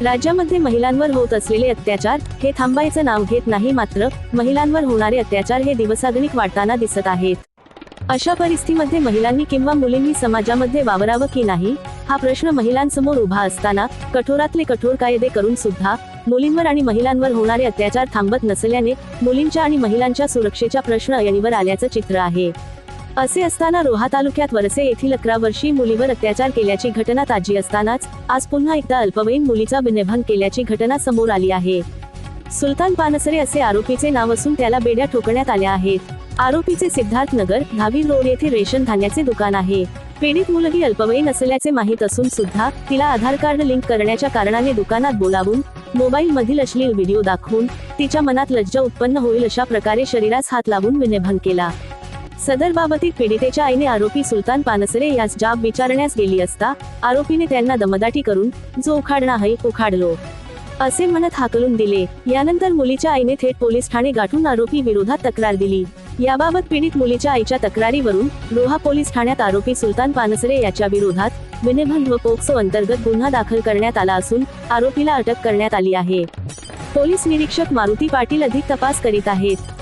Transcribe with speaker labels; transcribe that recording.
Speaker 1: राज्यामध्ये महिलांवर होत असलेले अत्याचार हे थांबायचं नाव घेत नाही मात्र महिलांवर होणारे अत्याचार हे दिवसागणिक वाढताना दिसत आहेत. अशा परिस्थितीमध्ये महिलांनी किंवा मुलींनी समाजामध्ये वावरावं की नाही हा प्रश्न महिलांसमोर उभा असताना कठोरातले कठोर कायदे करून सुद्धा मुलींवर आणि महिलांवर होणारे अत्याचार थांबत नसल्याने मुलींच्या आणि महिलांच्या सुरक्षेचा प्रश्न ऐणीवर आल्याचं चित्र आहे. असे असताना रोहा तालुक्यात वरसे येथील अकरा वर्षीय मुलीवर अत्याचार केल्याची घटना ताजी असतानाच आज पुन्हा एकदा अल्पवयीन मुलीचा विनयभंग केल्याची घटना समोर आली आहे. सुलतान पानसरे असे आरोपीचे नाव असून त्याला बेड्या ठोकण्यात आल्या आहेत. आरोपीचे सिद्धार्थ नगर धावी रोड येथे रेशन धान्याचे दुकान आहे. पीडित मुलगी अल्पवयीन असल्याचे माहीत असून सुद्धा तिला आधार कार्ड लिंक करण्याच्या कारणाने दुकानात बोलावून मोबाईल मधील अश्लील व्हिडिओ दाखवून तिच्या मनात लज्जा उत्पन्न होईल अशा प्रकारे शरीरास हात लावून विनयभंग केला. सदर बाबतीत पीडितेच्या आईने आरोपी सुलतान पानसरे यास जाब विचारण्यास गेली असता आरोपीने त्यांना दमदाटी करून जो उखाडणा है उखाडलो. असे म्हणत हाकलून दिले. यानंतर मुलीच्या आईने थेट पोलीस ठाणे गाठून आरोपी विरोधात तक्रार दिली. याबाबत पीडित मुलीच्या आईच्या तक्रारीवरून रोहा पोलीस ठाण्यात आरोपी सुलतान पानसरे याच्या विरोधात विनयभंग व पोक्सो अंतर्गत गुन्हा दाखल करण्यात आला असून आरोपीला अटक करण्यात आली आहे. पोलीस निरीक्षक मारुती पाटील अधिक तपास करीत आहेत.